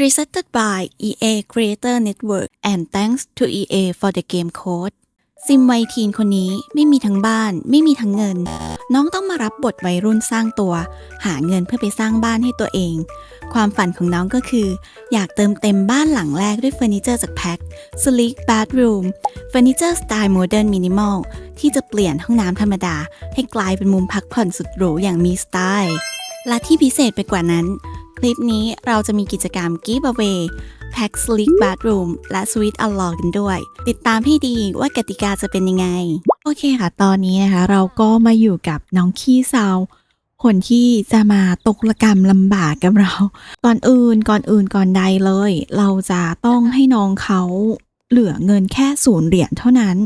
Presented by EA Creator Network and thanks to EA for the game code ซิมวัยทีนคนนี้ไม่มีทั้งบ้าน ไม่มีทั้งเงิน น้องต้องมารับบทวัยรุ่นสร้างตัว หาเงินเพื่อไปสร้างบ้านให้ตัวเอง ความฝันของน้องก็คือ อยากเติมเต็มบ้านหลังแรกด้วยเฟอร์นิเจอร์จากแพ็ค Sleek Bathroom เฟอร์นิเจอร์สไตล์โมเดิร์นมินิมอลที่จะเปลี่ยนห้องน้ำธรรมดา ให้กลายเป็นมุมพักผ่อนสุดหรูอย่างมีสไตล์และที่พิเศษไปกว่านั้น คลิปนี้เราจะมีกิจกรรม Giveaway แพ็ค Sleek Bathroom และ Sweet Unlock กันด้วย ติดตามให้ดีว่ากติกาจะเป็นยังไง โอเคค่ะ ตอนนี้นะคะ เราก็มาอยู่กับน้องขี้เซาคนที่จะมาตกระกรรมลำบากกับเรา ก่อนอื่นก่อนอื่นก่อนใดเลย เราจะต้องให้น้องเขาเหลือเงินแค่ศูนย์เหรียญเท่านั้น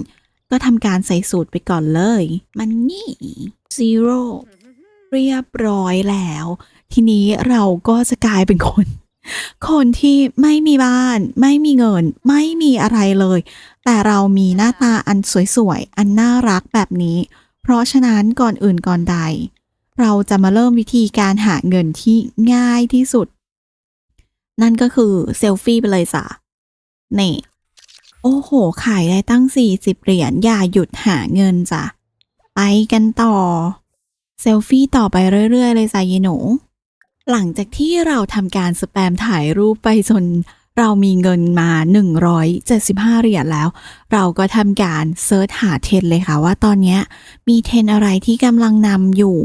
ก็ทำการใส่สูตรไปก่อนเลย มันนี่ zero เรียบร้อยแล้ว ทีนี้เราก็จะกลายเป็นคน คนที่ไม่มีบ้าน ไม่มีเงิน ไม่มีอะไรเลย แต่เรามีหน้าตาอันสวยๆ อันน่ารักแบบนี้ เพราะฉะนั้นก่อนอื่นก่อนใด เราจะมาเริ่มวิธีการหาเงินที่ง่ายที่สุด นั่นก็คือเซลฟี่ไปเลยจ้ะนี่โอ้โห ขายได้ตั้ง 40 เหรียญ อย่าหยุดหาเงินจ้ะ ไปกันต่อ เซลฟี่ต่อไปเรื่อย ๆ เลยจ้ะยายหนู หลังจากที่เราทำการสแปมถ่ายรูปไปจนเรามีเงินมา 175 เหรียญแล้ว เราก็ทำการเซิร์ชหาเทรนเลยค่ะว่าตอนนี้มีเทรนอะไรที่กำลังนำอยู่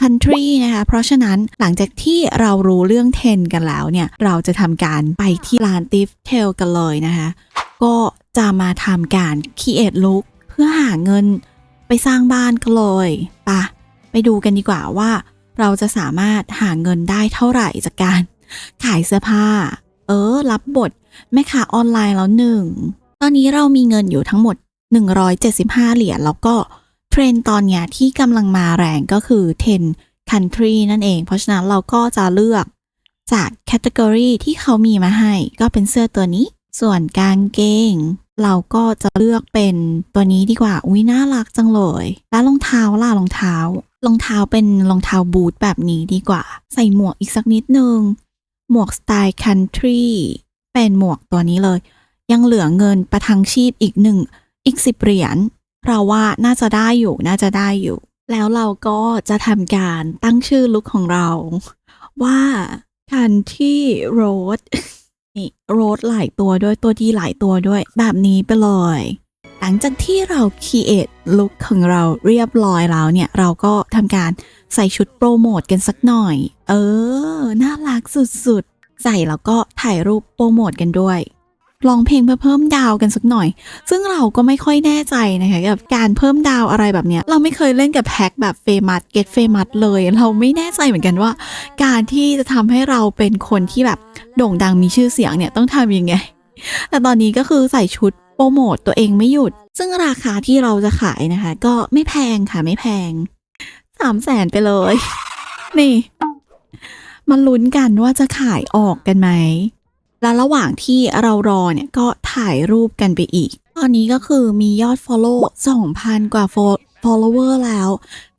country นะคะ เพราะฉะนั้นหลังจากที่เรารู้เรื่องเทรนกันแล้วเนี่ย เราจะทำการไปที่ร้าน t i f t ail กันเลยนะคะ ก็จะมาทำการ create look เพื่อหาเงินไปสร้างบ้านกันเลยปะไปดูกันดีกว่าว่า เราจะสามารถหาเงินได้เท่าไหร่จากการขายเสื้อผ้า เออ รับบทแม่ค้าออนไลน์แล้วหนึ่ง ตอนนี้เรามีเงินอยู่ทั้งหมด 175 เหรียญแล้วก็เทรนตอนเนี้ยที่กำลังมาแรงก็คือ10 country นั่นเอง เพราะฉะนั้นเราก็จะเลือกจากแคตตากรีที่เขามีมาให้ก็เป็นเสื้อตัวนี้ ส่วนกางเกง เราก็จะเลือกเป็นตัวนี้ดีกว่า อุ้ยน่ารักจังเลย แล้วรองเท้าล่ะรองเท้า รองเท้าเป็นรองเท้าบูทแบบนี้ดีกว่า ใส่หมวกอีกสักนิดนึง หมวกสไตล์คันทรีเป็นหมวกตัวนี้เลย ยังเหลือเงินประทังชีพอีกหนึ่ง อีกสิบเหรียญเราว่าน่าจะได้อยู่น่าจะได้อยู่ แล้วเราก็จะทำการตั้งชื่อลุคของเรา ว่าคันที่โรดนี่โรดหลายตัวด้วยตัวดีหลายตัวด้วย แบบนี้ไปเลย หลังจากที่เราคีเอทลุคของเราเรียบร้อยแล้วเนี่ย เราก็ทำการใส่ชุดโปรโมทกันสักหน่อย เออ น่ารักสุดๆ ใส่แล้วก็ถ่ายรูปโปรโมทกันด้วยลองเพลงเพื่อเพิ่มดาวกันสักหน่อย ซึ่งเราก็ไม่ค่อยแน่ใจนะคะกับการเพิ่มดาวอะไรแบบเนี้ย เราไม่เคยเล่นกับแพ็คแบบเฟมัสเกตเฟมัสเลย เราไม่แน่ใจเหมือนกันว่า การที่จะทำให้เราเป็นคนที่แบบโด่งดังมีชื่อเสียงเนี่ยต้องทำยังไง แต่ตอนนี้ก็คือใส่ชุด โปรโมตตัวเองไม่หยุด ซึ่งราคาที่เราจะขายนะคะ ก็ไม่แพงค่ะไม่แพงสามแสนไปเลย นี่มันลุ้นกันว่าจะขายออกกันไหม และระหว่างที่เรารอเนี่ยก็ถ่ายรูปกันไปอีก ตอนนี้ก็คือมียอด follow 2,000 กว่า follower แล้ว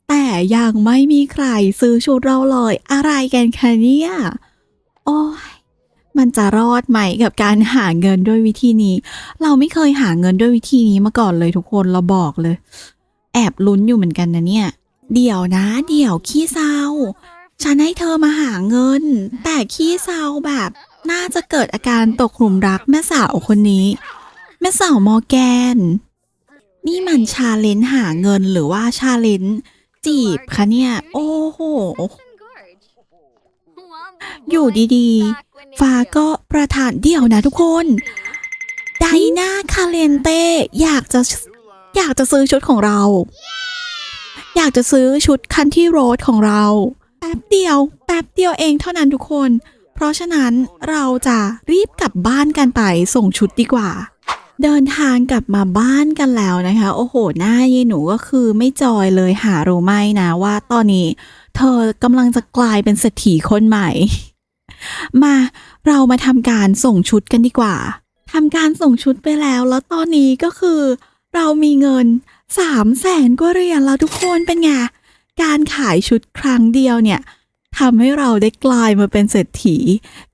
แต่ยังไม่มีใครซื้อชุดเราเลย อะไรกันคะเนี่ย โอ้ย มันจะรอดไหมกับการหาเงินด้วยวิธีนี้ เราไม่เคยหาเงินด้วยวิธีนี้มาก่อนเลยทุกคนเราบอกเลย แอบลุ้นอยู่เหมือนกันนะเนี่ย เดี๋ยวนะ เดี๋ยวขี้เศร้า ฉันให้เธอมาหาเงิน แต่ขี้เศร้าแบบ น่าจะเกิดอาการตกหลุมรักแม่สาวคนนี้ แม่สาวมอแกน นี่มันชาเลนหาเงินหรือว่าชาเลนจ์จีบคะเนี่ย โอ้โห อยู่ดีๆ ฟ้าก็ประทานเดี่ยวนะทุกคน ไดนาคาเลนเต้อยากจะอยากจะซื้อชุดของเรา อยากจะซื้อชุดคันที่โรดของเรา แป๊บเดียว แป๊บเดียวเองเท่านั้นทุกคน เพราะฉะนั้นเราจะรีบกลับบ้านกันไปส่งชุดดีกว่า เดินทางกลับมาบ้านกันแล้วนะคะ โอ้โห หน้าเยายหนูก็คือไม่จอยเลยหารู้ไหมนะว่าตอนนี้ เธอกำลังจะกลายเป็นเศรษฐีคนใหม่ มาเรามาทำการส่งชุดกันดีกว่าทำการส่งชุดไปแล้วแล้วตอนนี้ก็คือ เรามีเงินสามแสนกว่าเหรียญแล้วทุกคนเป็นไงการขายชุดครั้งเดียวเนี่ยทำให้เราได้กลายมาเป็นเศรษฐี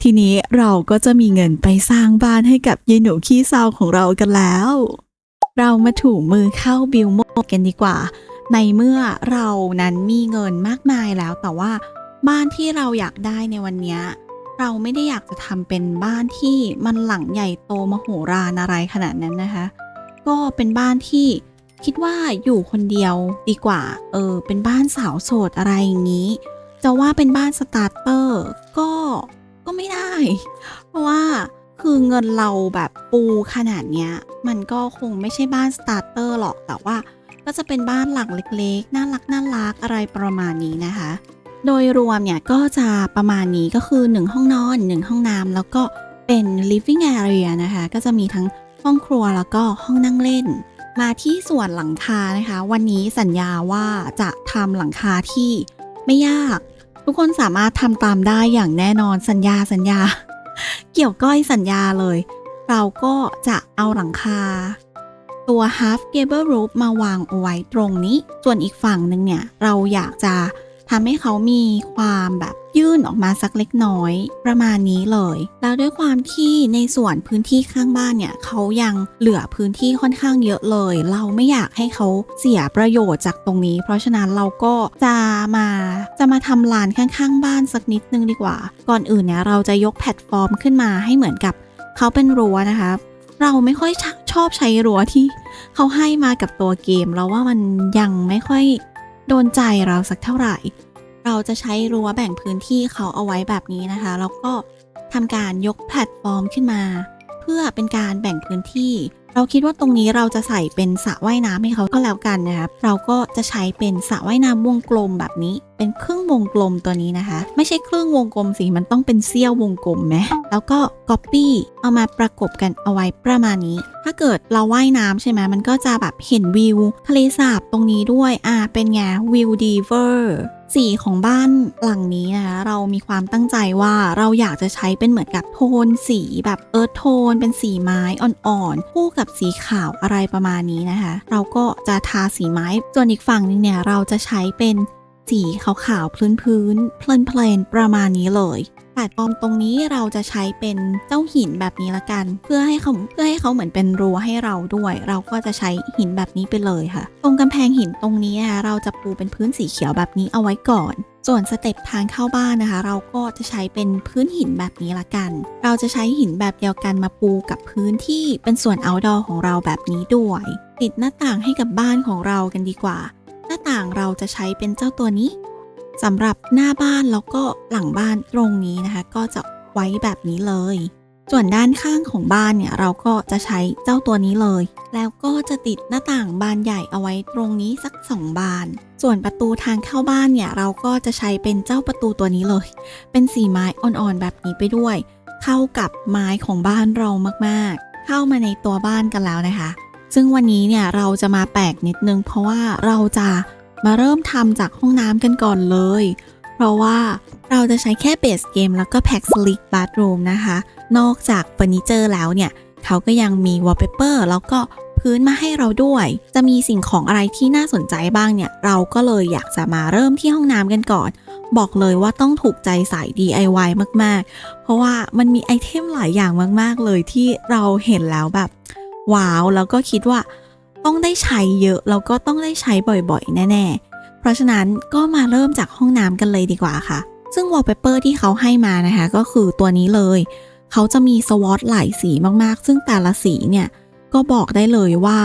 ทีนี้เราก็จะมีเงินไปสร้างบ้านให้กับยายหนูขี้เศร้าของเรากันแล้ว เรามาถูมือเข้าบิลโมกันดีกว่า ในเมื่อเรานั้นมีเงินมากมายแล้วแต่ว่าบ้านที่เราอยากได้ในวันนี้ เราไม่ได้อยากจะทำเป็นบ้านที่มันหลังใหญ่โตมโหฬารอะไรขนาดนั้นนะคะ ก็เป็นบ้านที่คิดว่าอยู่คนเดียวดีกว่า เออ เป็นบ้านสาวโสดอะไรอย่างนี้ จะว่าเป็นบ้านสตาร์เตอร์ก็ก็ไม่ได้ เพราะว่าคือเงินเราแบบปูขนาดเนี้ย มันก็คงไม่ใช่บ้านสตาร์เตอร์หรอกแต่ว่าก็จะเป็นบ้านหลังเล็กๆ น่ารักน่ารักอะไรประมาณนี้นะคะ โดยรวมเนี่ยก็จะประมาณนี้ก็คือ 1 ห้องนอน 1 ห้องน้ำแล้วก็เป็น living area นะคะ ก็จะมีทั้งห้องครัวแล้วก็ห้องนั่งเล่น มาที่ส่วนหลังคานะคะ วันนี้สัญญาว่าจะทำหลังคาที่ไม่ยาก ทุกคนสามารถทำตามได้อย่างแน่นอนสัญญาสัญญา เกี่ยวก้อยสัญญาเลย เราก็จะเอาหลังคา ตัว half gable roof มาวางเอาไว้ตรงนี้ ส่วนอีกฝั่งหนึ่งเนี่ย เราอยากจะ ทำให้เขามีความแบบยื่นออกมาสักเล็กน้อยประมาณนี้เลย แล้วด้วยความที่ในส่วนพื้นที่ข้างบ้านเนี่ยเขายังเหลือพื้นที่ค่อนข้างเยอะเลย เราไม่อยากให้เขาเสียประโยชน์จากตรงนี้ เพราะฉะนั้นเราก็จะมาจะมาทำลานข้างๆ บ้านสักนิดนึงดีกว่า ก่อนอื่นเนี่ยเราจะยกแพลตฟอร์มขึ้นมาให้เหมือนกับเขาเป็นรั้วนะคะเราไม่ค่อยชชอบใช้รั้วที่เขาให้มากับตัวเกม เราว่ามันยังไม่ค่อย โดนใจเราสักเท่าไหร่ เราจะใช้รั้วแบ่งพื้นที่เขาเอาไว้แบบนี้นะคะ แล้วก็ทำการยกแพลตฟอร์มขึ้นมา พื่อเป็นการแบ่งพื้นที่ เราคิดว่าตรงนี้เราจะใส่เป็นสระว่ายน้ำให้เขาก็แล้วกันนะครับเราก็จะใช้เป็นสระว่ายน้ำวงกลมแบบนี้ เป็นครึ่งวงกลมตัวนี้นะคะ ไม่ใช่ครึ่งวงกลมสิมันต้องเป็นเสี้ยววงกลมไหมแล้วก็ Copy เอามาประกบกันเอาไว้ประมาณนี้ ถ้าเกิดเราว่ายน้ำใช่ไหมมันก็จะแบบเห็นวิวทะเลสาบตรงนี้ด้วยอ่าเป็นไงวิวดีเวอร์ สีของบ้านหลังนี้นะคะเรามีความตั้งใจว่าเราอยากจะใช้เป็นเหมือนกับโทนสีแบบเอิร์ธโทน เป็นสีไม้อ่อนๆคู่กับสีขาวอะไรประมาณนี้นะคะ เราก็จะทาสีไม้ส่วนอีกฝั่งนึงเนี่ยเราจะใช้เป็นสีขาวๆพื้นๆเพลินๆประมาณนี้เลย แพลตฟอร์มตรงนี้เราจะใช้เป็นเจ้าหินแบบนี้ละกัน เพื่อให้เขาเพื่อให้เขาเหมือนเป็นรั้วให้เราด้วย เราก็จะใช้หินแบบนี้ไปเลยค่ะ ตรงกำแพงหินตรงนี้นะคะเราจะปูเป็นพื้นสีเขียวแบบนี้เอาไว้ก่อนส่วนสเต็ปทางเข้าบ้านนะคะ เราก็จะใช้เป็นพื้นหินแบบนี้ละกัน เราจะใช้หินแบบเดียวกันมาปูกับพื้นที่เป็นส่วน outdoor ของเราแบบนี้ด้วย ติดหน้าต่างให้กับบ้านของเรากันดีกว่า หน้าต่างเราจะใช้เป็นเจ้าตัวนี้ สำหรับหน้าบ้านแล้วก็หลังบ้านตรงนี้นะคะ ก็จะไว้แบบนี้เลย ส่วนด้านข้างของบ้านเนี่ยเราก็จะใช้เจ้าตัวนี้เลย แล้วก็จะติดหน้าต่างบานใหญ่เอาไว้ตรงนี้สัก2บาน ส่วนประตูทางเข้าบ้านเนี่ยเราก็จะใช้เป็นเจ้าประตูตัวนี้เลย เป็นสีไม้อ่อนๆแบบนี้ไปด้วย เข้ากับไม้ของบ้านเรามากๆ เข้ามาในตัวบ้านกันแล้วนะคะ ซึ่งวันนี้เนี่ยเราจะมาแปลกนิดนึงเพราะว่าเราจะ มาเริ่มทำจากห้องน้ำกันก่อนเลย เพราะว่าเราจะใช้แค่เบสเกมแล้วก็แพ็กสลิกบาร์รูมนะคะ นอกจากเฟอร์นิเจอร์แล้วเนี่ย เขาก็ยังมีวอลเปเปอร์แล้วก็พื้นมาให้เราด้วย จะมีสิ่งของอะไรที่น่าสนใจบ้างเนี่ย เราก็เลยอยากจะมาเริ่มที่ห้องน้ำกันก่อน บอกเลยว่าต้องถูกใจสาย DIY มากๆ เพราะว่ามันมีไอเทมหลายอย่างมากๆเลยที่เราเห็นแล้วแบบว้าวแล้วก็คิดว่า ต้องได้ใช้เยอะแล้วก็ต้องได้ใช้บ่อยๆ แน่ ๆ เพราะฉะนั้นก็มาเริ่มจากห้องน้ำกันเลยดีกว่าค่ะ ซึ่งวอลเปเปอร์ที่เขาให้มานะคะ ก็คือตัวนี้เลย เขาจะมีสวอตหลายสีมากๆ ซึ่งแต่ละสีเนี่ยก็บอกได้เลยว่า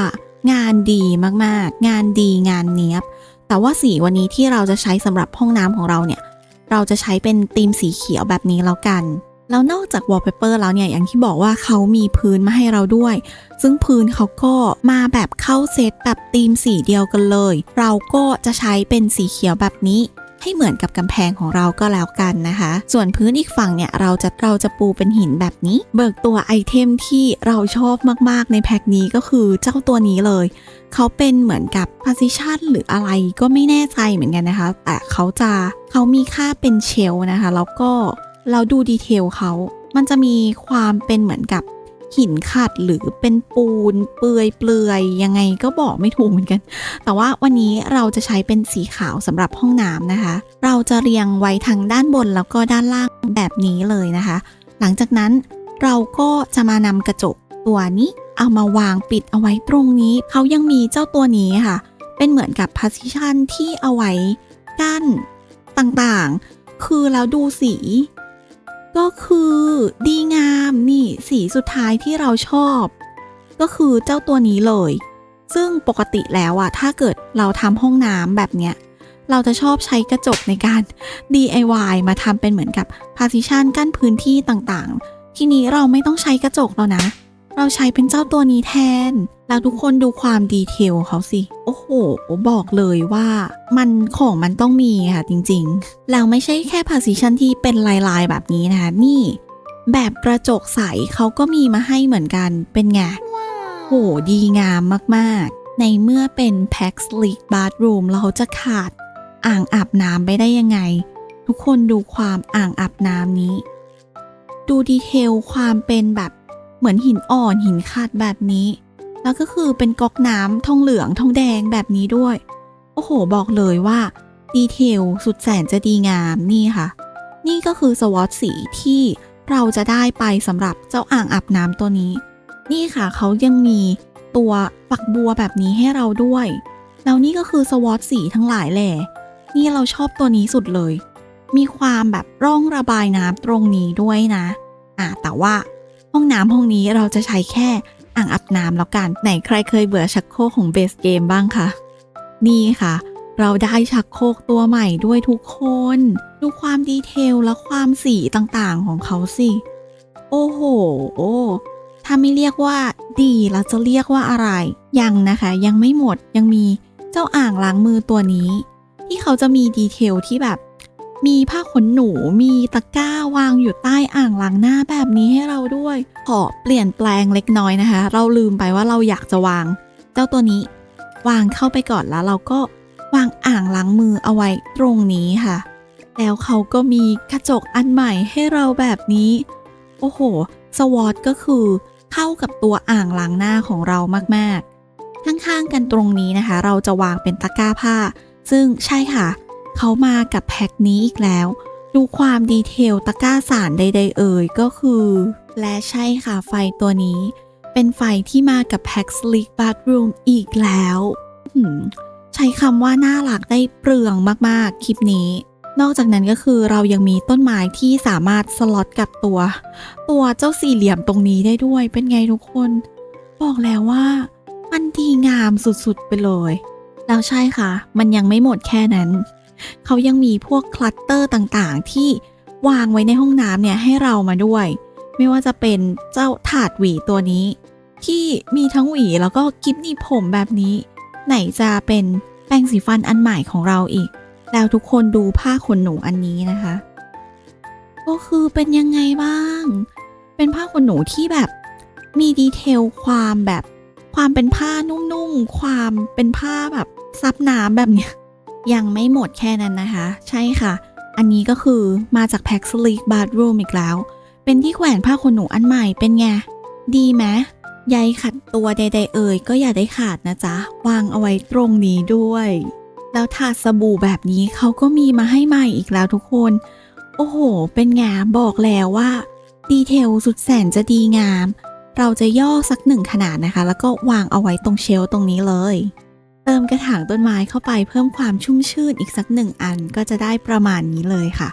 งานดีมากๆ งานดีงานเนี้ยบ แต่ว่าสีวันนี้ที่เราจะใช้สำหรับห้องน้ำของเราเนี่ย เราจะใช้เป็นธีมสีเขียวแบบนี้แล้วกัน แล้วนอกจากวอลเปเปอร์แล้วเนี่ยอย่างที่บอกว่าเขามีพื้นมาให้เราด้วย ซึ่งพื้นเขาก็มาแบบเข้าเซตแบบธีมสีเดียวกันเลย เราก็จะใช้เป็นสีเขียวแบบนี้ ให้เหมือนกับกำแพงของเราก็แล้วกันนะคะ ส่วนพื้นอีกฝั่งเนี่ยเราจะเราจะปูเป็นหินแบบนี้ เบิกตัวไอเทมที่เราชอบมากๆในแพ็คนี้ก็คือเจ้าตัวนี้เลยเขาเป็นเหมือนกับ position หรืออะไรก็ไม่แน่ใจเหมือนกันนะคะ แต่เขาจะเขามีค่าเป็นเชลนะคะแล้วก็ เราดูดีเทลเขา มันจะมีความเป็นเหมือนกับหินขัดหรือเป็นปูนเปือยเปลือยๆยังไงก็บอกไม่ถูกเหมือนกัน แต่ว่าวันนี้เราจะใช้เป็นสีขาวสำหรับห้องน้ำนะคะ เราจะเรียงไว้ทั้งด้านบนแล้วก็ด้านล่างแบบนี้เลยนะคะ หลังจากนั้นเราก็จะมานำกระจกตัวนี้เอามาวางปิดเอาไว้ตรงนี้ เขายังมีเจ้าตัวนี้ค่ะ เป็นเหมือนกับ partition ที่เอาไว้กั้นต่างๆ คือแล้วดูสี ก็คือดีงามนี่สีสุดท้ายที่เราชอบ ก็คือเจ้าตัวนี้เลย ซึ่งปกติแล้วอะถ้าเกิดเราทำห้องน้ำแบบเนี้ยเราจะชอบใช้กระจกในการ DIY มาทำเป็นเหมือนกับ partition กั้นพื้นที่ต่างๆ ทีนี้เราไม่ต้องใช้กระจกแล้วนะ เราใช้เป็นเจ้าตัวนี้แทน แล้วทุกคนดูความดีเทลเขาสิ โอ้โห บอกเลยว่ามันของมันต้องมีค่ะจริงๆ แล้วไม่ใช่แค่ partition ที่เป็นลายๆแบบนี้นะคะ นี่ แบบกระจกใสเขาก็มีมาให้เหมือนกันเป็นไง โหดีงามมากๆ ในเมื่อเป็น Pax Sleek Bathroom เราจะขาดอ่างอาบน้ำไปได้ยังไง ทุกคนดูความอ่างอาบน้ำนี้ ดูดีเทลความเป็นแบบเหมือนหินอ่อนหินขัดแบบนี้ แล้วก็คือเป็นก๊อกน้ำทองเหลืองทองแดงแบบนี้ด้วย โอ้โห บอกเลยว่า ดีเทลสุดแสนจะดีงามนี่ค่ะ นี่ก็คือสวอตสีที่เราจะได้ไปสำหรับเจ้าอ่างอาบน้ำตัวนี้ นี่ค่ะเขายังมีตัวฝักบัวแบบนี้ให้เราด้วย แล้วนี่ก็คือสวอตสีทั้งหลายแหละนี่เราชอบตัวนี้สุดเลย มีความแบบร่องระบายน้ำตรงนี้ด้วยนะ อะแต่ว่าห้องน้ำห้องนี้เราจะใช้แค่ อ่างอาบน้ำแล้วกัน ไหนใครเคยเบื่อชักโครกของเบสเกมบ้างคะนี่ค่ะ เราได้ชักโครกตัวใหม่ด้วยทุกคน ดูความดีเทลและความสีต่างๆของเขาสิ โอ้โหโอถ้าไม่เรียกว่าดีเราจะเรียกว่าอะไร ยังนะคะ ยังไม่หมดยังมีเจ้าอ่างล้างมือตัวนี้ ที่เขาจะมีดีเทลที่แบบ มีผ้าขนหนูมีตะกร้าวางอยู่ใต้อ่างล้างหน้าแบบนี้ให้เราด้วย ขอเปลี่ยนแปลงเล็กน้อยนะคะ เราลืมไปว่าเราอยากจะวาง เจ้าตัวนี้ วางเข้าไปก่อนแล้วเราก็วางอ่างล้างมือเอาไว้ตรงนี้ค่ะ แล้วเขาก็มีกระจกอันใหม่ให้เราแบบนี้ โอ้โห สวอตก็คือเข้ากับตัวอ่างล้างหน้าของเรามากๆ ข้างๆกันตรงนี้นะคะ เราจะวางเป็นตะกร้าผ้า ซึ่งใช่ค่ะ เขามากับแพ็คนี้อีกแล้ว ดูความดีเทลตะกร้าสารใด ๆ เอ่ยก็คือ และใช่ค่ะไฟตัวนี้ เป็นไฟที่มากับแพ็ค Sleek Bathroom อีกแล้วใช้คำว่าน่ารักได้เปลืองมากๆ คลิปนี้ นอกจากนั้นก็คือเรายังมีต้นไม้ที่สามารถสล็อตกับตัว ตัวเจ้าสี่เหลี่ยมตรงนี้ได้ด้วยเป็นไงทุกคน บอกแล้วว่า มันดีงามสุดๆไปเลย แล้วใช่ค่ะ มันยังไม่หมดแค่นั้น เขายังมีพวกคลัตเตอร์ต่างๆ ที่วางไว้ในห้องน้ำเนี่ยให้เรามาด้วย ไม่ว่าจะเป็นเจ้าถาดหวีตัวนี้ ที่มีทั้งหวีแล้วก็กิฟหนีผมแบบนี้ ไหนจะเป็นแปรงสีฟันอันใหม่ของเราอีก แล้วทุกคนดูผ้าขนหนูอันนี้นะคะ ก็คือเป็นยังไงบ้าง เป็นผ้าขนหนูที่แบบมีดีเทลความแบบความเป็นผ้านุ่มๆ ความเป็นผ้าแบบซับน้ำแบบเนี้ย ยังไม่หมดแค่นั้นนะคะ ใช่ค่ะ อันนี้ก็คือมาจากแพ็กสลีกบาร์รูมอีกแล้ว เป็นที่แขวนผ้าขนหนูอันใหม่เป็นไง ดีไหมใยขัดตัวใดๆเอ่ยก็อย่าได้ขาดนะจ๊ะ วางเอาไว้ตรงนี้ด้วย แล้วถาดสบู่แบบนี้เขาก็มีมาให้ใหม่อีกแล้วทุกคน โอ้โห เป็นไงบอกแล้วว่าดีเทลสุดแสนจะดีงาม เราจะย่อสักหนึ่งขนาดนะคะ แล้วก็วางเอาไว้ตรงเชลตรงนี้เลย ติมกระถางต้นไม้เข้าไปเพิ่มความชุ่มชื่นอีกสักหนึ่งอันก็จะได้ประมาณนี้เลยค่ะ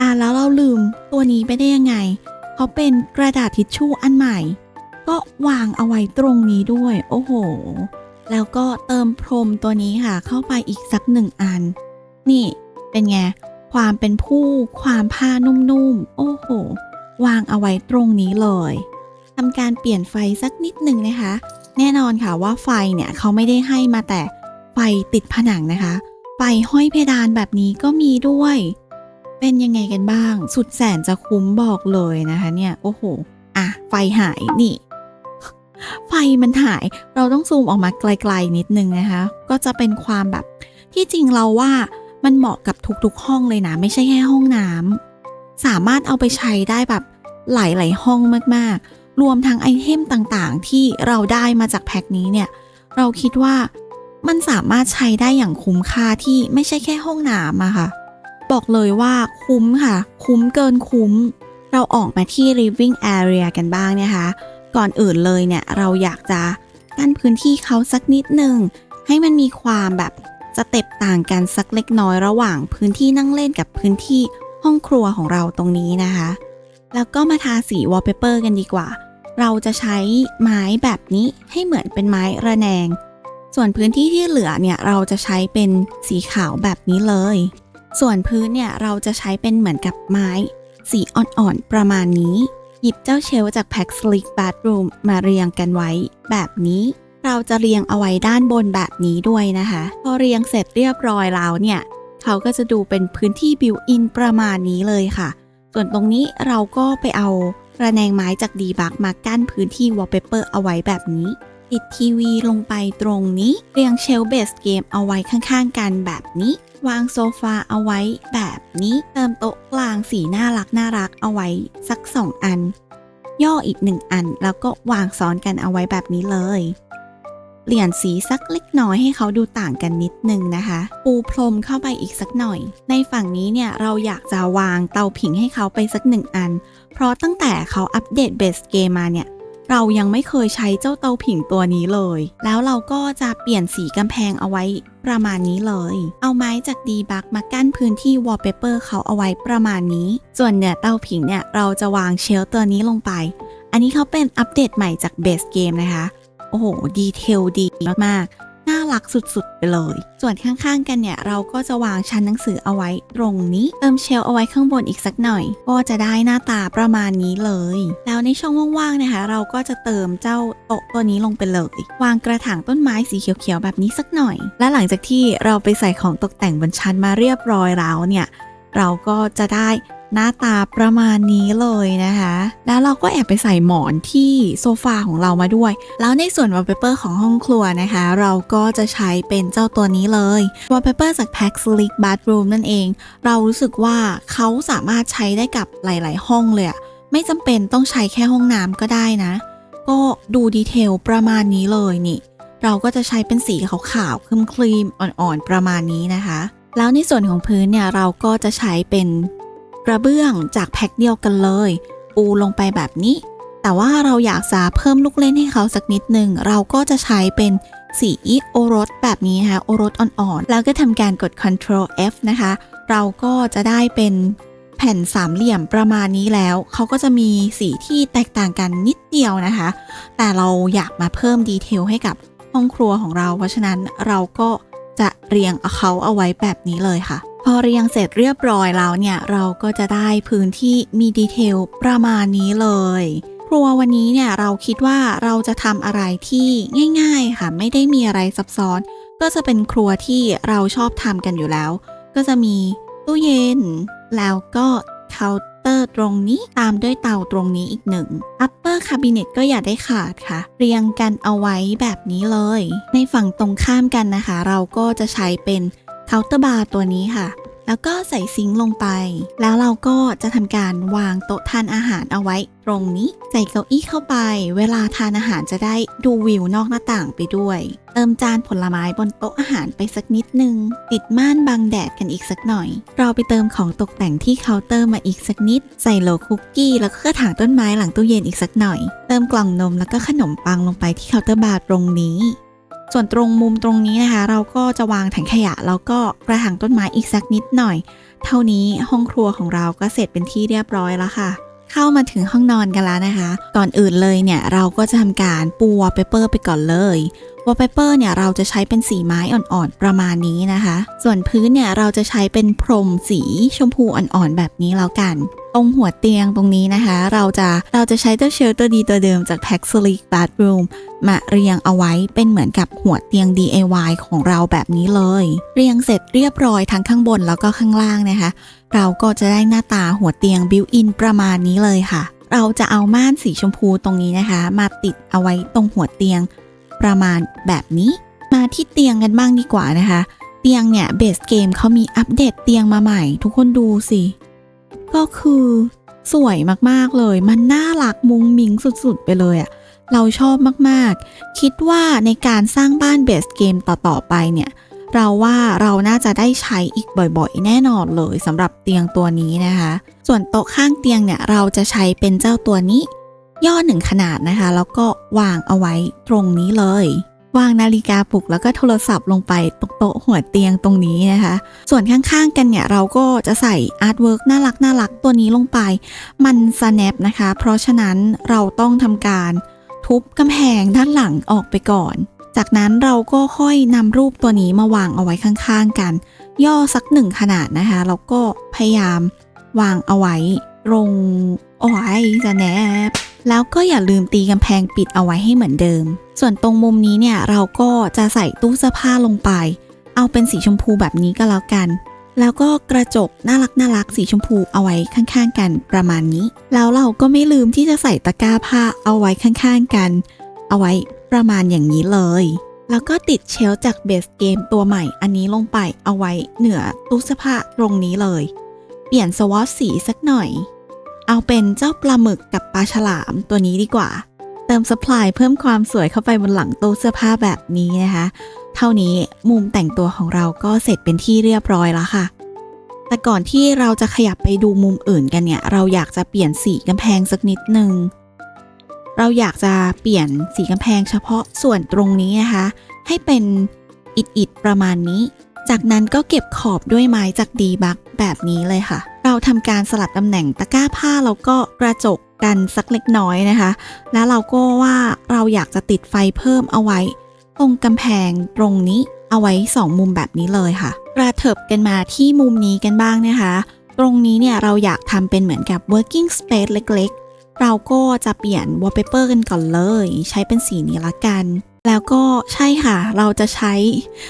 อะแล้วเราลืมตัวนี้ไปได้ยังไงเขาเป็นกระดาษทิชชู่อันใหม่ ก็วางเอาไว้ตรงนี้ด้วย โอ้โห แล้วก็เติมพรมตัวนี้ค่ะ เข้าไปอีกสักหนึ่งอัน นี่เป็นไงความเป็นผู้ความผ้านุ่มๆ โอ้โห วางเอาไว้ตรงนี้เลยทำการเปลี่ยนไฟสักนิดหนึ่งนะคะ แน่นอนค่ะว่าไฟเนี่ยเขาไม่ได้ให้มาแต่ไฟติดผนังนะคะไฟห้อยเพดานแบบนี้ก็มีด้วย เป็นยังไงกันบ้าง สุดแสนจะคุ้มบอกเลยนะคะ เนี่ยโอ้โหอะไฟหายนี่ ไฟมันหายเราต้องซูมออกมาไกลๆนิดนึงนะคะ ก็จะเป็นความแบบที่จริงเราว่ามันเหมาะกับทุกๆห้องเลยนะ ไม่ใช่แค่ห้องน้ำสามารถเอาไปใช้ได้แบบหลายๆห้องมากๆ รวมทั้งไอเทมต่างๆ ที่เราได้มาจากแพ็คนี้เนี่ย เราคิดว่ามันสามารถใช้ได้อย่างคุ้มค่าที่ไม่ใช่แค่ห้องน้ำอะค่ะ บอกเลยว่าคุ้มค่ะ คุ้มเกินคุ้ม เราออกมาที่ living area กันบ้างนะคะ ก่อนอื่นเลยเนี่ยเราอยากจะกั้นพื้นที่เขาสักนิดหนึ่งให้มันมีความแบบสเต็ปต่างกันสักเล็กน้อยระหว่างพื้นที่นั่งเล่นกับพื้นที่ห้องครัวของเราตรงนี้นะคะ แล้วก็มาทาสี wallpaper กันดีกว่า เราจะใช้ไม้แบบนี้ให้เหมือนเป็นไม้ระแนง ส่วนพื้นที่ที่เหลือเนี่ยเราจะใช้เป็นสีขาวแบบนี้เลย ส่วนพื้นเนี่ยเราจะใช้เป็นเหมือนกับไม้ สีอ่อนๆประมาณนี้ หยิบเจ้าเชลจาก Pack Slick Bathroom มาเรียงกันไว้แบบนี้ เราจะเรียงเอาไว้ด้านบนแบบนี้ด้วยนะคะ พอเรียงเสร็จเรียบร้อยแล้วเนี่ยเขาก็จะดูเป็นพื้นที่บิวอินประมาณนี้เลยค่ะ ส่วนตรงนี้เราก็ไปเอา ระแนงไม้จากดีบักมากั้นพื้นที่วอลเปเปอร์เอาไว้แบบนี้ ติดทีวีลงไปตรงนี้ เรียงเชลเบสเกมเอาไว้ข้างๆกันแบบนี้ วางโซฟาเอาไว้แบบนี้ เติมโต๊ะกลางสีน่ารักน่ารักเอาไว้สัก2อัน ย่ออีก1อันแล้วก็วางซ้อนกันเอาไว้แบบนี้เลย ปลี่ยนสีสักเล็กน้อยให้เขาดูต่างกันนิดนึงนะคะ ปูพรมเข้าไปอีกสักหน่อย ในฝั่งนี้เนี่ยเราอยากจะวางเตาผิงให้เขาไปสักหนึ่งอัน เพราะตั้งแต่เขาอัปเดตเบสเกมมาเนี่ยเรายังไม่เคยใช้เจ้าเตาผิงตัวนี้เลย แล้วเราก็จะเปลี่ยนสีกำแพงเอาไว้ประมาณนี้เลย เอาไม้จากดีบักมากั้นพื้นที่วอลเปเปอร์เขาเอาไว้ประมาณนี้ ส่วนเหนือเตาผิงเนี่ยเราจะวางเชลตัวนี้ลงไป อันนี้เขาเป็นอัปเดตใหม่จากเบสเกมนะคะ โอ้โห ดีเทลดีมากๆ น่ารักสุดๆ ไปเลย ส่วนข้างๆ กันเนี่ย เราก็จะวางชั้นหนังสือเอาไว้ตรงนี้ เติมเชลเอาไว้ข้างบนอีกสักหน่อย ก็จะได้หน้าตาประมาณนี้เลย แล้วในช่องว่างๆ นะคะ เราก็จะเติมเจ้าโต๊ะตัวนี้ลงไปเลย วางกระถางต้นไม้สีเขียวๆ แบบนี้สักหน่อย และหลังจากที่เราไปใส่ของตกแต่งบนชั้นมาเรียบร้อยแล้วเนี่ย เราก็จะได้หน้าตาประมาณนี้เลยนะคะ แล้วเราก็แอบไปใส่หมอนที่โซฟาของเรามาด้วย แล้วในส่วน wallpaper ของห้องครัวนะคะ เราก็จะใช้เป็นเจ้าตัวนี้เลย wallpaper จาก Pack Slick Bathroom นั่นเอง เรารู้สึกว่าเขาสามารถใช้ได้กับหลาย ๆ ห้องเลยไม่จำเป็นต้องใช้แค่ห้องน้ำก็ได้นะ ก็ดูดีเทลประมาณนี้เลยนี่ เราก็จะใช้เป็นสีขาวๆครีมๆอ่อน ๆ ประมาณนี้นะคะ แล้วในส่วนของพื้นเนี่ยเราก็จะใช้เป็นกระเบื้องจากแพ็คเดียวกันเลย ปูลงไปแบบนี้ แต่ว่าเราอยากจะเพิ่มลูกเล่นให้เขาสักนิดหนึ่งเราก็จะใช้เป็นสีโอรสแบบนี้นะคะโอรสอ่อนๆ แล้วก็ทำการกด Ctrl F นะคะ เราก็จะได้เป็นแผ่นสามเหลี่ยมประมาณนี้แล้ว เขาก็จะมีสีที่แตกต่างกันนิดเดียวนะคะ แต่เราอยากมาเพิ่มดีเทลให้กับห้องครัวของเรา เพราะฉะนั้นเราก็ จะเรียงเขาเอาไว้แบบนี้เลยค่ะ พอเรียงเสร็จเรียบร้อยแล้วเนี่ย เราก็จะได้พื้นที่มีดีเทลประมาณนี้เลยครัววันนี้เนี่ยเราคิดว่าเราจะทำอะไรที่ง่ายๆค่ะ ไม่ได้มีอะไรซับซ้อน ก็จะเป็นครัวที่เราชอบทำกันอยู่แล้ว ก็จะมีตู้เย็น แล้วก็เคาน์ เปอร์ตรงนี้ตามด้วยเตาตรงนี้อีกหนึ่ง upper cabinet ก็อย่าได้ขาดค่ะ เรียงกันเอาไว้แบบนี้เลย ในฝั่งตรงข้ามกันนะคะ เราก็จะใช้เป็นเคาน์เตอร์บาร์ตัวนี้ค่ะ แล้วก็ใส่ซิงค์ลงไป แล้วเราก็จะทำการวางโต๊ะทานอาหารเอาไว้ ตรงนี้ใส่เก้าอี้เข้าไป เวลาทานอาหารจะได้ดูวิวนอกหน้าต่างไปด้วย เติมจานผลไม้บนโต๊ะอาหารไปสักนิดนึง ติดม่านบังแดดกันอีกสักหน่อย เราไปเติมของตกแต่งที่เคาน์เตอร์มาอีกสักนิด ใส่โหลคุกกี้แล้วก็กระถางต้นไม้หลังตู้เย็นอีกสักหน่อย เติมกล่องนมแล้วก็ขนมปังลงไปที่เคาน์เตอร์บาร์ตรงนี้ ส่วนตรงมุมตรงนี้นะคะ เราก็จะวางถังขยะแล้วก็กระถางต้นไม้อีกสักนิดหน่อย เท่านี้ห้องครัวของเราก็เสร็จเป็นที่เรียบร้อยแล้วค่ะ เข้ามาถึงห้องนอนกันแล้วนะคะ ก่อนอื่นเลยเนี่ยเราก็จะทำการปูวอลเปเปอร์ไปก่อนเลย วอลเปเปอร์เนี่ยเราจะใช้เป็นสีไม้อ่อนๆประมาณนี้นะคะ ส่วนพื้นเนี่ยเราจะใช้เป็นพรมสีชมพูอ่อนๆแบบนี้แล้วกัน ตรงหัวเตียงตรงนี้นะคะ เราจะเราจะใช้เจ้าเชลตัวดีตัวเดิมจาก Pack Sleek Bathroom มาเรียงเอาไว้เป็นเหมือนกับหัวเตียง DIY ของเราแบบนี้เลย เรียงเสร็จเรียบร้อยทั้งข้างบนแล้วก็ข้างล่างนะคะ เราก็จะได้หน้าตาหัวเตียงบิวอินประมาณนี้เลยค่ะเราจะเอาม่านสีชมพูตรงนี้นะคะ มาติดเอาไว้ตรงหัวเตียง ประมาณแบบนี้ มาที่เตียงกันบ้างดีกว่านะคะ เตียงเนี่ยเบสเกมเขามีอัปเดตเตียงมาใหม่ ทุกคนดูสิ ก็คือสวยมากๆเลย มันน่ารักมุงมิงสุดๆ ไปเลยอะเราชอบมากๆ คิดว่าในการสร้างบ้านเบสเกมต่อๆไปเนี่ย เราว่าเราน่าจะได้ใช้อีกบ่อยๆ แน่นอนเลยสำหรับเตียงตัวนี้นะคะ ส่วนโต๊ะข้างเตียงเนี่ยเราจะใช้เป็นเจ้าตัวนี้ ย่อหนึ่งขนาดนะคะ แล้วก็วางเอาไว้ตรงนี้เลย วางนาฬิกาปลุกแล้วก็โทรศัพท์ลงไปตรงโต๊ะหัวเตียงตรงนี้นะคะ ส่วนข้างๆกันเนี่ยเราก็จะใส่อาร์ตเวิร์กน่ารักน่ารักตัวนี้ลงไป มัน snap นะคะ เพราะฉะนั้นเราต้องทำการทุบกำแพงด้านหลังออกไปก่อน จากนั้นเราก็ค่อยนำรูปตัวนี้มาวางเอาไว้ข้างๆกัน ย่อสักหนึ่งขนาดนะคะ แล้วก็พยายามวางเอาไว้ตรงโอ้ย snap แล้วก็อย่าลืมตีกำแพงปิดเอาไว้ให้เหมือนเดิม ส่วนตรงมุมนี้เนี่ยเราก็จะใส่ตู้เสื้อผ้าลงไป เอาเป็นสีชมพูแบบนี้ก็แล้วกัน แล้วก็กระจกน่ารักน่ารักสีชมพูเอาไว้ข้างๆ กันประมาณนี้ แล้วเราก็ไม่ลืมที่จะใส่ตะกร้าผ้าเอาไว้ข้างๆ กัน เอาไว้ประมาณอย่างนี้เลย แล้วก็ติดเชลจากเบสเกมตัวใหม่อันนี้ลงไปเอาไว้เหนือตู้เสื้อผ้าตรงนี้เลย เปลี่ยนสวอตสีสักหน่อย เอาเป็นเจ้าปลาหมึกกับปลาฉลามตัวนี้ดีกว่า เติมสปายเพิ่มความสวยเข้าไปบนหลังตู้เสื้อผ้าแบบนี้นะคะ เท่านี้มุมแต่งตัวของเราก็เสร็จเป็นที่เรียบร้อยแล้วค่ะ แต่ก่อนที่เราจะขยับไปดูมุมอื่นกันเนี่ย เราอยากจะเปลี่ยนสีกำแพงสักนิดนึงเราอยากจะเปลี่ยนสีกำแพงเฉพาะส่วนตรงนี้นะคะ ให้เป็นอิดๆประมาณนี้ จากนั้นก็เก็บขอบด้วยไม้จากดีบักแบบนี้เลยค่ะ เราทำการสลับตำแหน่งตะกร้าผ้าแล้วก็กระจกกันสักเล็กน้อยนะคะ แล้วเราก็ว่าเราอยากจะติดไฟเพิ่มเอาไว้ ตรงกำแพงตรงนี้เอาไว้ 2 มุมแบบนี้เลยค่ะ กระเถิบกันมาที่มุมนี้กันบ้างนะคะ ตรงนี้เนี่ยเราอยากทำเป็นเหมือนกับ working space เล็กๆ เราก็จะเปลี่ยน wallpaper กันก่อนเลย ใช้เป็นสีนี้ละกัน แล้วก็ใช่ค่ะ เราจะใช้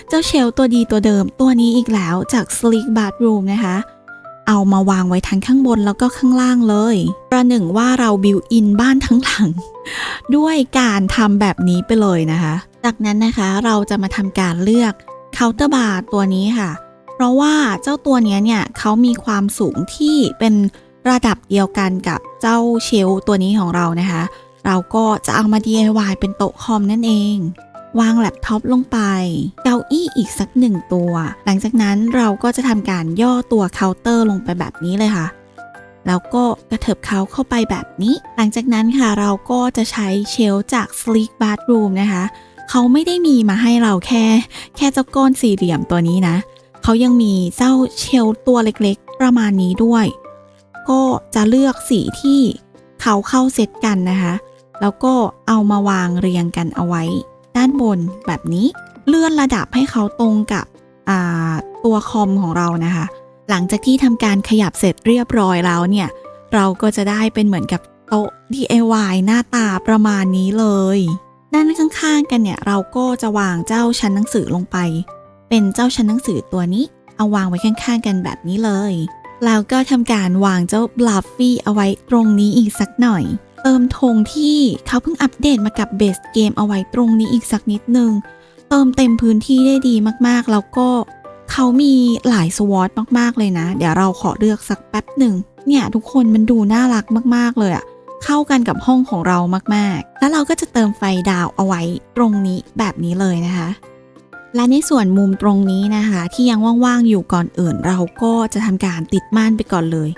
เจ้าเชลตัวดีตัวเดิมตัวนี้อีกแล้วจาก Sleek Bathroom นะคะ เอามาวางไว้ทั้งข้างบนแล้วก็ข้างล่างเลย ประหนึ่งว่าเราบิวอินบ้านทั้งหลัง ด้วยการทำแบบนี้ไปเลยนะคะ จากนั้นนะคะเราจะมาทำการเลือกเคาน์เตอร์บาร์ตัวนี้ค่ะ เพราะว่าเจ้าตัวเนี้ยเนี่ยเขามีความสูงที่เป็นระดับเดียวกันกับเจ้าเชลฟ์ตัวนี้ของเรานะคะ เราก็จะเอามา DIY เป็นโต๊ะคอมนั่นเอง วางแล็ปท็อปลงไป เก้าอี้อีกสักหนึ่งตัว หลังจากนั้นเราก็จะทำการย่อตัวเคาน์เตอร์ลงไปแบบนี้เลยค่ะ แล้วก็กระเถิบเขาเข้าไปแบบนี้ หลังจากนั้นค่ะเราก็จะใช้เชลจาก Sleek Bathroom นะคะ เขาไม่ได้มีมาให้เราแค่ แค่เจ้าก้อนสี่เหลี่ยมตัวนี้นะ เขายังมีเจ้าเชลตัวเล็กๆ ประมาณนี้ด้วย ก็จะเลือกสีที่เขาเข้าเซตกันนะคะ แล้วก็เอามาวางเรียงกันเอาไว้ ด้านบนแบบนี้เลื่อนระดับให้เขาตรงกับตัวคอมของเรานะคะ หลังจากที่ทำการขยับเสร็จเรียบร้อยแล้วเนี่ย เราก็จะได้เป็นเหมือนกับโต๊ะ DIY หน้าตาประมาณนี้เลย ด้านข้างๆกันเนี่ย เราก็จะวางเจ้าชั้นหนังสือลงไป เป็นเจ้าชั้นหนังสือตัวนี้ เอาวางไว้ข้างๆกันแบบนี้เลย แล้วก็ทำการวางเจ้าบลัฟฟี่เอาไว้ตรงนี้อีกสักหน่อย เติมธงที่เขาเพิ่งอัปเดตมากับเบสเกมเอาไว้ตรงนี้อีกสักนิดนึง เติมเต็มพื้นที่ได้ดีมากๆ แล้วก็เขามีหลายสวอตมากๆเลยนะ เดี๋ยวเราขอเลือกสักแป๊บหนึ่ง เนี่ยทุกคนมันดูน่ารักมากๆเลยอะเข้ากันกับห้องของเรามากๆ แล้วเราก็จะเติมไฟดาวเอาไว้ตรงนี้แบบนี้เลยนะคะและในส่วนมุมตรงนี้นะคะ ที่ยังว่างๆอยู่ก่อนอื่น เราก็จะทำการติดม่านไปก่อนเลย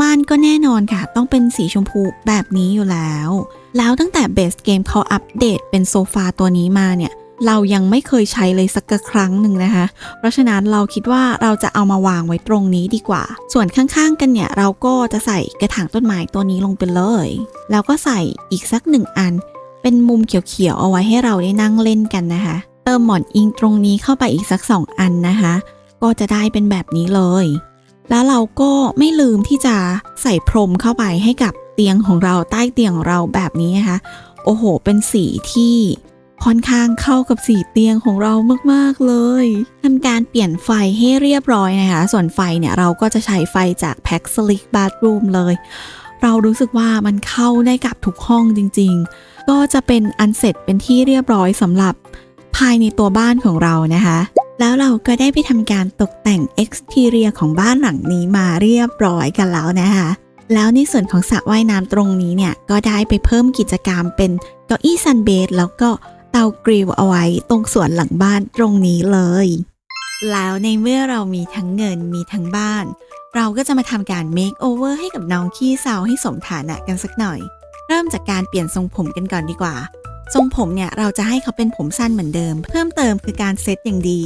ม่านก็แน่นอนค่ะ ต้องเป็นสีชมพูแบบนี้อยู่แล้ว แล้วตั้งแต่เบสเกมเขาอัปเดตเป็นโซฟาตัวนี้มาเนี่ย เรายังไม่เคยใช้เลยสักครั้งหนึ่งนะคะ เพราะฉะนั้นเราคิดว่าเราจะเอามาวางไว้ตรงนี้ดีกว่า ส่วนข้างๆกันเนี่ย เราก็จะใส่กระถางต้นไม้ตัวนี้ลงไปเลย แล้วก็ใส่อีกสักหนึ่งอัน เป็นมุมเขียวๆเอาไว้ให้เราได้นั่งเล่นกันนะคะ เติมหมอนอิงตรงนี้เข้าไปอีกสักสองอันนะคะ ก็จะได้เป็นแบบนี้เลย แล้วเราก็ไม่ลืมที่จะใส่พรมเข้าไปให้กับเตียงของเราใต้เตียงของเราแบบนี้นะคะ โอ้โห เป็นสีที่ค่อนข้างเข้ากับสีเตียงของเรามากๆเลยทำการเปลี่ยนไฟให้เรียบร้อยนะคะ ส่วนไฟเนี่ยเราก็จะใช้ไฟจาก p a x l i c Bathroom เลย เรารู้สึกว่ามันเข้าได้กับทุกห้องจริง ๆ ก็จะเป็นอันเสร็จเป็นที่เรียบร้อยสำหรับภายในตัวบ้านของเรานะคะ แล้วเราก็ได้ไปทำการตกแต่ง exterior ของบ้านหลังนี้มาเรียบร้อยกันแล้วนะคะแล้วในส่วนของสระว่ายน้ำตรงนี้เนี่ยก็ได้ไปเพิ่มกิจกรรมเป็นเก้าอี้ซันเบดแล้วก็เตากริลเอาไว้ตรงสวนหลังบ้านตรงนี้เลย แล้วในเมื่อเรามีทั้งเงินมีทั้งบ้าน เราก็จะมาทำการ make over ให้กับน้องขี้เศร้าให้สมฐานะกันสักหน่อย เริ่มจากการเปลี่ยนทรงผมกันก่อนดีกว่า ทรงผมเนี่ยเราจะให้เขาเป็นผมสั้นเหมือนเดิม เพิ่มเติมคือการเซตอย่างดี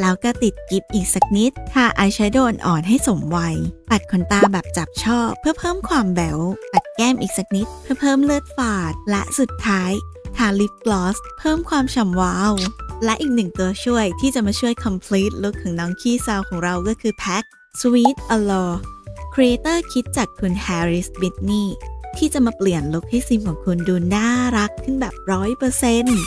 แล้วก็ติดกิฟอีกสักนิดทาอายแชโดว์อ่อนให้สมวัย ปัดขนตาแบบจับช่อ เพื่อเพิ่มความแบวปัดแก้มอีกสักนิด เพื่อเพิ่มเลือดฝาด และสุดท้ายทาลิปกลอสเพิ่มความฉ่ำวาว และอีกหนึ่งตัวช่วยที่จะมาช่วย complete look ของน้องขี้ซาวของเราก็คือ Pack Sweet Allure Creator คิดจากคุณ Harris Bitney ที่ ที่จะมาเปลี่ยนลุคให้ซิมของคุณดูน่ารักขึ้นแบบร้อยเปอร์เซ็นต์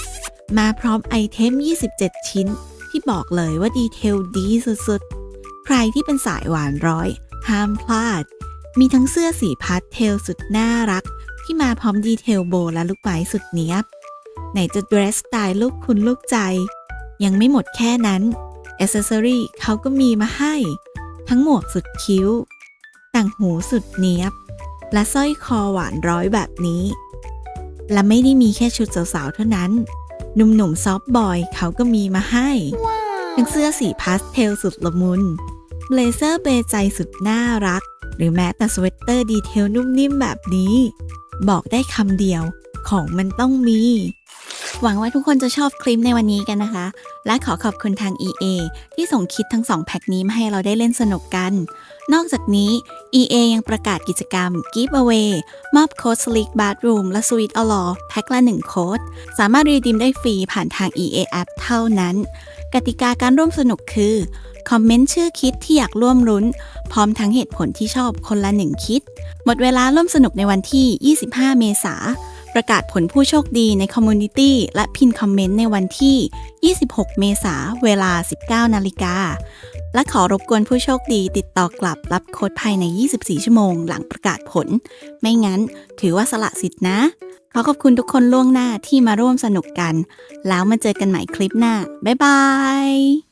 มาพร้อมไอเทม 27 ชิ้น ที่บอกเลยว่าดีเทลดีสุดๆ ใครที่เป็นสายหวานร้อย ห้ามพลาด มีทั้งเสื้อสีพาสเทลสุดน่ารัก ที่มาพร้อมดีเทลโบและลูกไม้สุดเนี้ยบไหนจะเดรสสไตล์ลูกคุณลูกใจ ยังไม่หมดแค่นั้นอ c เซสซอรี่เขาก็มีมาให้ ทั้งหมวกสุดคิ้ว ต่างหูสุดเนี้ยบ และสร้อยคอหวานร้อยแบบนี้ และไม่ได้มีแค่ชุดสาวๆเท่านั้น หนุ่มๆซอฟบอยเขาก็มีมาให้ ทั้งเสื้อสีพาสเทลสุดละมุนเบลเซอร์เบใจสุดน่ารัก หรือแม้แต่สเวตเตอร์ดีเทลนุ่มนิ่มแบบนี้ บอกได้คำเดียวของมันต้องมี หวังว่าทุกคนจะชอบคลิปในวันนี้กันนะคะ และขอขอบคุณทาง EA ที่ส่งคิดทั้ง2แพ็คนี้มาให้เราได้เล่นสนุกกัน นอกจากนี้ EA ยังประกาศกิจกรรม Giveaway มอบโค้ด Sleek Bathroom และ Sweet Allure แพ็คละ1โค้ด สามารถรีดีมได้ฟรีผ่านทาง EA App เท่านั้น กติกาการร่วมสนุกคือ คอมเมนต์ชื่อคิดที่อยากร่วมรุ้น พร้อมทั้งเหตุผลที่ชอบคนละหนึ่งคิด หมดเวลาร่วมสนุกในวันที่ 25 เมษายน ประกาศผลผู้โชคดีในคอมมูนิตี้และพินคอมเมนต์ในวันที่ 26 เมษาเวลา 19 นาฬิกา และขอรบกวนผู้โชคดีติดต่อกลับรับโค้ดภายใน 24 ชั่วโมงหลังประกาศผล ไม่งั้นถือว่าสละสิทธินะ ขอขอบคุณทุกคนล่วงหน้าที่มาร่วมสนุกกัน แล้วมาเจอกันใหม่คลิปหน้า บ๊ายบาย